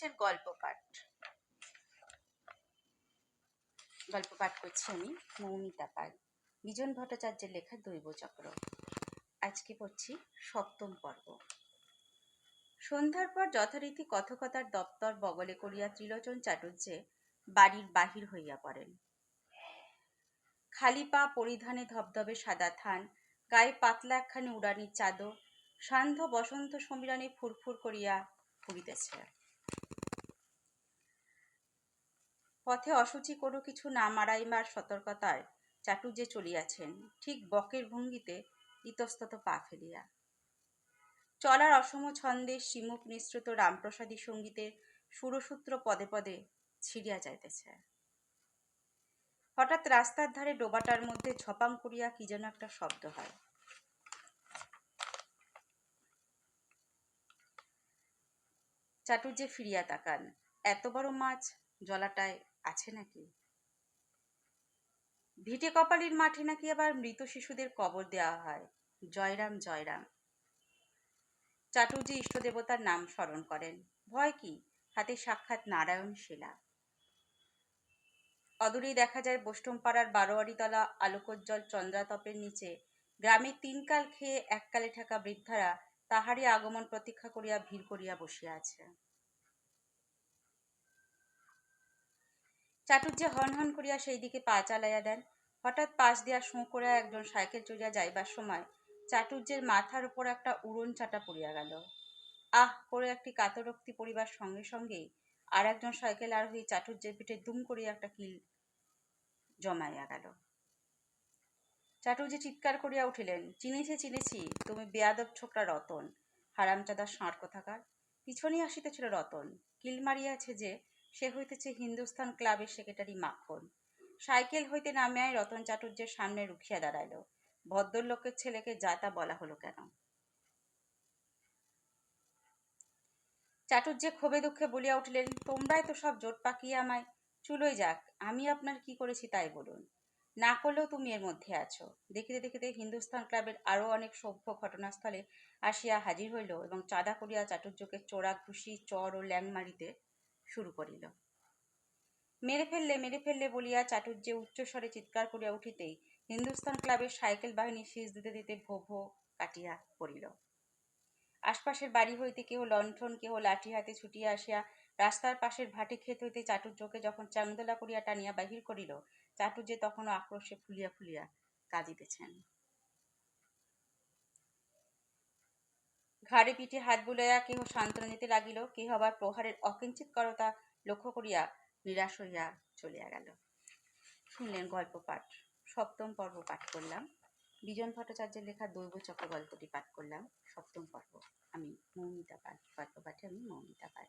শুনছেন গল্প পাঠ গল্প পাঠ করছি আমি মৌমিতা পাল, বিজন ভট্টাচার্যের লেখা দৈবচক্র। আজকে পড়ছি সপ্তম পর্ব। সন্ধ্যার পর যথারীতি কথকতার দপ্তর বগলে করিয়া ত্রিলোচন চাটুর্যে বাড়ির বাহির হইয়া পড়েন। খালি পা পরিধানে ধবধবে সাদা থান, গায়ে পাতলা একখানি উড়ানির চাদর, সান্ধ্য বসন্ত সমীরণে ফুরফুর করিয়া ফুরিতেছে পথে অসুচি কোনো কিছু না মারাইমার সতর্কতায় চাটুর্যে চলিয়াছেন, ঠিক বকের ভঙ্গিতে ইতস্তত পা ফেলিয়া। চলার অসম ছন্দে শ্রীমুখ নিঃসৃত রামপ্রসাদী সঙ্গীতের সুরসূত্র পদে পদে ছিড়িয়া যাইতেছে। হঠাৎ রাস্তার ধারে ডোবাটার মধ্যে ঝপাং করিয়া কি যেন একটা শব্দ হয়। চাটুর্যে ফিরিয়া তাকান। এত বড় মাছ জলাটায় আছে নাকি? ভিটে কপালির মাঠে নাকি আবার মৃত শিশুদের কবর দেওয়া হয়? জয়রাম জয়রাম। চাটুর্যে ইষ্টদেবতার নাম স্মরণ করেন। ভয় কি? হাতে সাক্ষাৎ নারায়ণ শিলা। অদূরেই দেখা যায় বোষ্টমপাড়ার বারোয়ারিতলা আলোকোজ্জ্বল চন্দ্রাতপের নিচে গ্রামে তিনকাল খেয়ে এককালে থাকা বৃদ্ধারা তাহারই আগমন প্রতীক্ষা করিয়া ভিড় করিয়া বসিয়া আছে। চাটুর্যে হন হন করিয়া সেই দিকে পা চালাইয়া দেন। হঠাৎ পাশ দিয়া শোঁ করিয়া একজন সাইকেল চড়িয়া যাইবার সময় চাটুর্যের মাথার উপর একটা উড়ন চাটা পড়িয়া গেল। আহ, করে একটি কাতরক্তি পরিবার সঙ্গে সঙ্গেই আর একজন সাইকেল আরোহী চাটুর্যের পিঠে দুম করিয়া একটা কিল জমাইয়া গেল। চাটুর্যে চিৎকার করিয়া উঠিলেন, চিনেছি চিনেছি, তুমি বেয়াদব ছোকরা রতন। হারামচাদা ষাঁড় কোথাকার? পিছনে আসিতেছিল রতন। কিল মারিয়াছে যে সে হইতেছে হিন্দুস্তান ক্লাবের সেক্রেটারি মাখন। সাইকেল হইতে নামিয়ায় রতন চাটুর্যের সামনে রুখিয়া দাঁড়াইল। ভদ্রলোকের ছেলেকে যা তা বলা হলো কেন? চাটুর্যে ক্ষোভে দুঃখে বলিয়া উঠিলেন, তোমরাই তো সব জোট পাকিয়ে আমায় চুলোই যাক, আমি আপনার কি করেছি তাই বলুন। না করলেও তুমি এর মধ্যে আছো। দেখিতে দেখিতে হিন্দুস্তান ক্লাবের আরও অনেক সভ্য ঘটনাস্থলে আসিয়া হাজির হইল এবং চাঁদা করিয়া চাটুর্যকে চোরা ঘুষি চর ও ল্যাং মারিতে শুরু করিল। মেরে ফেললে মেরে ফেললে বলিয়া চাটুর্যে উচ্চস্বরে চিৎকার করিয়া উঠিতেই হিন্দুস্তান ক্লাবের সাইকেল বাহিনী শীষ দিতে দিতে ভো ভো কাটিয়া পড়িল। আশপাশের বাড়ি হইতে কেহ লণ্ঠন, কেহ লাঠি হাতে ছুটিয়া আসিয়া রাস্তার পাশের ভাটি ক্ষেত হইতে চাটুর্যকে যখন চাংদোলা করিয়া টানিয়া বাহির করিল চাটুর্যে তখনও আক্রোশে ফুলিয়া ফুলিয়া কাঁদিতেছেন। ঘাড়ে পিঠে হাত বুলাইয়া কেহ সান্ত্বনা দিতে লাগিল, কেহ আবার প্রহারের অকিঞ্চিত করতা লক্ষ্য করিয়া নিরাশ হইয়া চলিয়া গেল। শুনলেন গল্প পাঠ, সপ্তম পর্ব পাঠ করলাম। বিজন ভট্টাচার্যের লেখা দৈব চক্র গল্পটি পাঠ করলাম, সপ্তম পর্ব। আমি মৌমিতা পাঠ, গল্প পাঠে আমি মৌমিতা পাঠ।